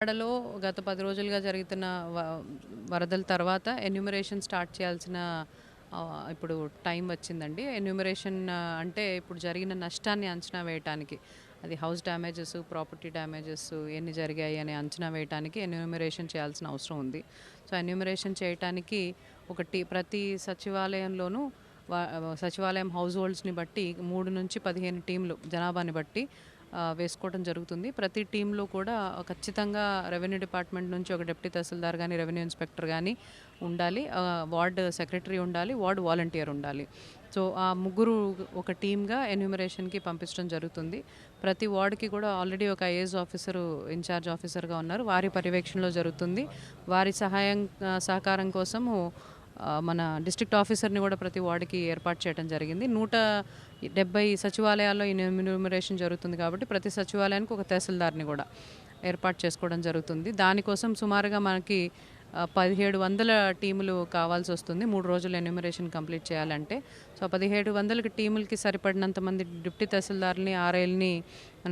విజయవాడలో గత పది రోజులుగా జరుగుతున్న వ వరదల తర్వాత ఎన్యూమరేషన్ స్టార్ట్ చేయాల్సిన ఇప్పుడు టైం వచ్చిందండి. ఎన్యూమరేషన్ అంటే ఇప్పుడు జరిగిన నష్టాన్ని అంచనా వేయటానికి అది హౌస్ డ్యామేజెస్ ప్రాపర్టీ డ్యామేజెస్ ఎన్ని జరిగాయి అని అంచనా వేయటానికి ఎన్యూమరేషన్ చేయాల్సిన అవసరం ఉంది. సో ఎన్యూమరేషన్ చేయటానికి ఒకటి ప్రతి సచివాలయంలోనూ సచివాలయం హౌస్ హోల్డ్స్ని బట్టి మూడు నుంచి పదిహేను టీంలు జనాభాని బట్టి వేసుకోవడం జరుగుతుంది. ప్రతి టీంలో కూడా ఖచ్చితంగా రెవెన్యూ డిపార్ట్మెంట్ నుంచి ఒక డిప్యూటీ తహసీల్దార్ కానీ రెవెన్యూ ఇన్స్పెక్టర్ కానీ ఉండాలి. వార్డ్ సెక్రటరీ ఉండాలి వార్డ్ వాలంటీర్ ఉండాలి. సో ఆ ముగ్గురు ఒక టీమ్గా ఎన్యూమరేషన్కి పంపించడం జరుగుతుంది. ప్రతి వార్డుకి కూడా ఆల్రెడీ ఒక ఐఏఎస్ ఆఫీసరు ఇన్ఛార్జ్ ఆఫీసర్గా ఉన్నారు. వారి పర్యవేక్షణలో జరుగుతుంది. వారి సహాయం సహకారం కోసము మన డిస్ట్రిక్ట్ ఆఫీసర్ని కూడా ప్రతి వార్డుకి ఏర్పాటు చేయడం జరిగింది. నూట డెబ్బై సచివాలయాల్లో ఈ ఎన్యూమరేషన్ జరుగుతుంది కాబట్టి ప్రతి సచివాలయానికి ఒక తహసీల్దార్ని కూడా ఏర్పాటు చేసుకోవడం జరుగుతుంది. దానికోసం సుమారుగా మనకి పదిహేడు వందల టీములు కావాల్సి వస్తుంది. మూడు రోజులు ఎన్యూమరేషన్ కంప్లీట్ చేయాలంటే. సో పదిహేడు వందలకి టీములకి సరిపడినంత మంది డిప్యూటీ తహసీల్దార్ని ఆర్ఐల్ని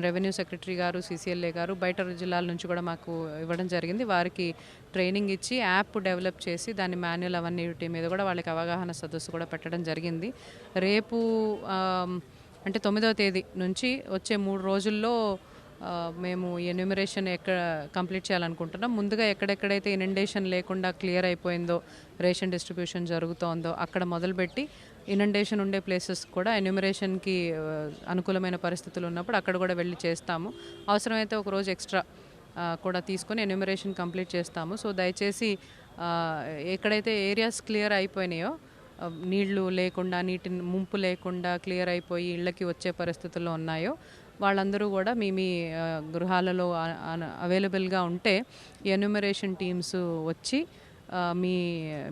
రెవెన్యూ సెక్రటరీ గారు సీసీఎల్ఏ గారు బయట జిల్లాల నుంచి కూడా మాకు ఇవ్వడం జరిగింది. వారికి ట్రైనింగ్ ఇచ్చి యాప్ డెవలప్ చేసి దాని మాన్యువల్ అవన్నీ మీద కూడా వాళ్ళకి అవగాహన సదస్సు కూడా పెట్టడం జరిగింది. రేపు అంటే తొమ్మిదవ తేదీ నుంచి వచ్చే మూడు రోజుల్లో మేము ఎన్యూమరేషన్ ఎక్కడ కంప్లీట్ చేయాలనుకుంటున్నాం. ముందుగా ఎక్కడెక్కడైతే ఇనండేషన్ లేకుండా క్లియర్ అయిపోయిందో రేషన్ డిస్ట్రిబ్యూషన్ జరుగుతోందో అక్కడ మొదలుపెట్టి ఇనండేషన్ ఉండే ప్లేసెస్ కూడా ఎన్యూమరేషన్కి అనుకూలమైన పరిస్థితులు ఉన్నప్పుడు అక్కడ కూడా వెళ్ళి చేస్తాము. అవసరమైతే ఒక రోజు ఎక్స్ట్రా కూడా తీసుకొని ఎన్యూమరేషన్ కంప్లీట్ చేస్తాము. సో దయచేసి ఎక్కడైతే ఏరియాస్ క్లియర్ అయిపోయినాయో నీళ్ళు లేకుండా నీటి ముంపు లేకుండా క్లియర్ అయిపోయి ఇళ్ళకి వచ్చే పరిస్థితుల్లో ఉన్నాయో వాళ్ళందరూ కూడా మీ మీ గృహాలలో అవైలబుల్గా ఉంటే ఎన్యూమరేషన్ టీమ్స్ వచ్చి మీ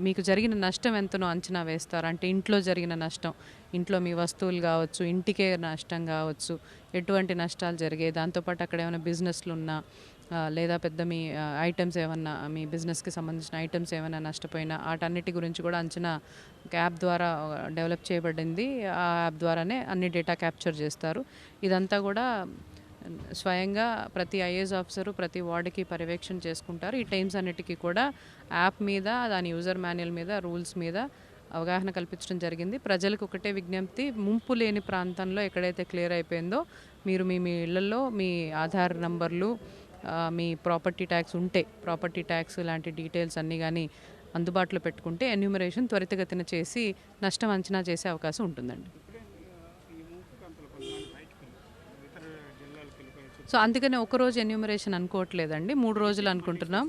మీకు జరిగిన నష్టం ఎంతనో అంచనా వేస్తారు. అంటే ఇంట్లో జరిగిన నష్టం ఇంట్లో మీ వస్తువులు కావచ్చు ఇంటికే నష్టం కావచ్చు ఎటువంటి నష్టాలు జరిగాయి దాంతోపాటు అక్కడ ఏమైనా బిజినెస్లు ఉన్నా లేదా పెద్ద మీ ఐటమ్స్ ఏమన్నా మీ బిజినెస్కి సంబంధించిన ఐటమ్స్ ఏమైనా నష్టపోయినా వాటన్నిటి గురించి కూడా అంచనా యాప్ ద్వారా డెవలప్ చేయబడింది. ఆ యాప్ ద్వారానే అన్ని డేటా క్యాప్చర్ చేస్తారు. ఇదంతా కూడా స్వయంగా ప్రతి ఐఏఎస్ ఆఫీసరు ప్రతి వార్డుకి పర్యవేక్షణ చేసుకుంటారు. ఈ టైమ్స్ అన్నిటికీ కూడా యాప్ మీద దాని యూజర్ మాన్యువల్ మీద రూల్స్ మీద అవగాహన కల్పించడం జరిగింది. ప్రజలకు ఒకటే విజ్ఞప్తి ముంపు లేని ప్రాంతంలో ఎక్కడైతే క్లియర్ అయిపోయిందో మీరు మీ మీ ఇళ్ళలో మీ ఆధార్ నంబర్లు మీ ప్రాపర్టీ ట్యాక్స్ ఉంటే ప్రాపర్టీ ట్యాక్స్ లాంటి డీటెయిల్స్ అన్నీ కానీ అందుబాటులో పెట్టుకుంటే ఎన్యూమరేషన్ త్వరితగతిన చేసి నష్టం అంచనా చేసే అవకాశం ఉంటుందండి. సో అందుకనే ఒక రోజు ఎన్యూమరేషన్ అనుకోవట్లేదండి. మూడు రోజులు అనుకుంటున్నాం.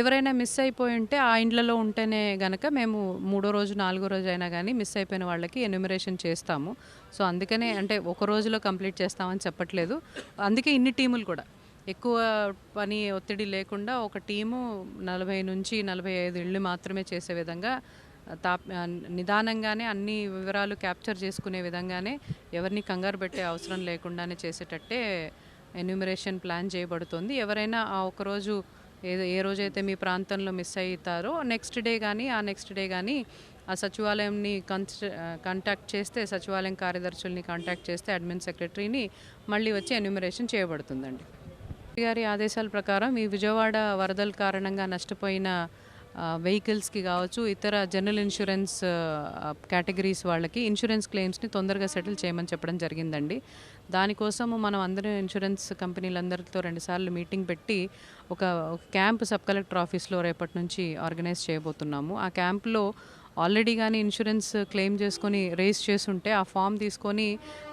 ఎవరైనా మిస్ అయిపోయి ఉంటే ఆ ఇండ్లలో ఉంటేనే గనక మేము మూడో రోజు నాలుగో రోజు అయినా కానీ మిస్ అయిపోయిన వాళ్ళకి ఎన్యూమరేషన్ చేస్తాము. సో అందుకనే అంటే ఒక రోజులో కంప్లీట్ చేస్తామని చెప్పట్లేదు. అందుకే ఇన్ని టీములు కూడా. ఎక్కువ పని ఒత్తిడి లేకుండా ఒక టీము నలభై నుంచి నలభై ఐదు ఇళ్ళు మాత్రమే చేసే విధంగా తా నిదానంగానే అన్ని వివరాలు క్యాప్చర్ చేసుకునే విధంగానే ఎవరిని కంగారు పెట్టే అవసరం లేకుండానే చేసేటట్టే ఎన్యూమరేషన్ ప్లాన్ చేయబడుతుంది. ఎవరైనా ఆ ఒకరోజు ఏదో ఏ రోజైతే మీ ప్రాంతంలో మిస్ అవుతారో నెక్స్ట్ డే కానీ ఆ నెక్స్ట్ డే కానీ ఆ సచివాలయంని కాంటాక్ట్ చేస్తే సచివాలయం కార్యదర్శుల్ని కాంటాక్ట్ చేస్తే అడ్మిన్ సెక్రటరీని మళ్ళీ వచ్చి ఎన్యూమరేషన్ చేయబడుతుందండి. గారి ఆదేశాల ప్రకారం ఈ విజయవాడ వరదల కారణంగా నష్టపోయిన వెహికల్స్కి కావచ్చు ఇతర జనరల్ ఇన్సూరెన్స్ కేటగిరీస్ వాళ్ళకి ఇన్సూరెన్స్ క్లెయిమ్స్ని తొందరగా సెటిల్ చేయమని చెప్పడం జరిగిందండి. దానికోసము మనం అందరం ఇన్సూరెన్స్ కంపెనీలందరితో రెండుసార్లు మీటింగ్ పెట్టి ఒక క్యాంప్ సబ్ కలెక్టర్ ఆఫీస్లో రేపటి నుంచి ఆర్గనైజ్ చేయబోతున్నాము. ఆ క్యాంప్లో ఆల్రెడీ కానీ ఇన్సూరెన్స్ క్లెయిమ్ చేసుకొని రేస్ చేసుంటే ఆ ఫామ్ తీసుకొని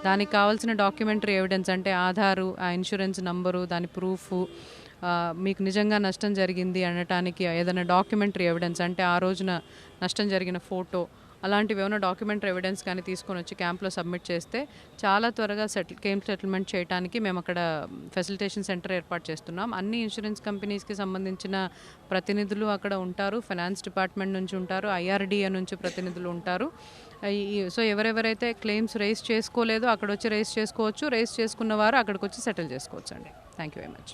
దానికి కావాల్సిన డాక్యుమెంటరీ ఎవిడెన్స్ అంటే ఆధారు ఆ ఇన్సూరెన్స్ నంబరు దాని ప్రూఫ్ మీకు నిజంగా నష్టం జరిగింది అనటానికి ఏదైనా డాక్యుమెంటరీ ఎవిడెన్స్ అంటే ఆ రోజున నష్టం జరిగిన ఫోటో అలాంటివి ఏమైనా డాక్యుమెంటరీ ఎవిడెన్స్ కానీ తీసుకొని వచ్చి క్యాంప్లో సబ్మిట్ చేస్తే చాలా త్వరగా సెటిల్ క్లెయిమ్ సెటిల్మెంట్ చేయడానికి మేము అక్కడ ఫెసిలిటేషన్ సెంటర్ ఏర్పాటు చేస్తున్నాం. అన్ని ఇన్సూరెన్స్ కంపెనీస్కి సంబంధించిన ప్రతినిధులు అక్కడ ఉంటారు. ఫైనాన్స్ డిపార్ట్మెంట్ నుంచి ఉంటారు. ఐఆర్డిఏ నుంచి ప్రతినిధులు ఉంటారు. సో ఎవరెవరైతే క్లెయిమ్స్ రేస్ చేసుకోలేదో అక్కడ వచ్చి రేస్ చేసుకోవచ్చు. రేస్ చేసుకున్న వారు అక్కడికి వచ్చి సెటిల్ చేసుకోవచ్చు అండి థ్యాంక్ యూ వెరీ మచ్.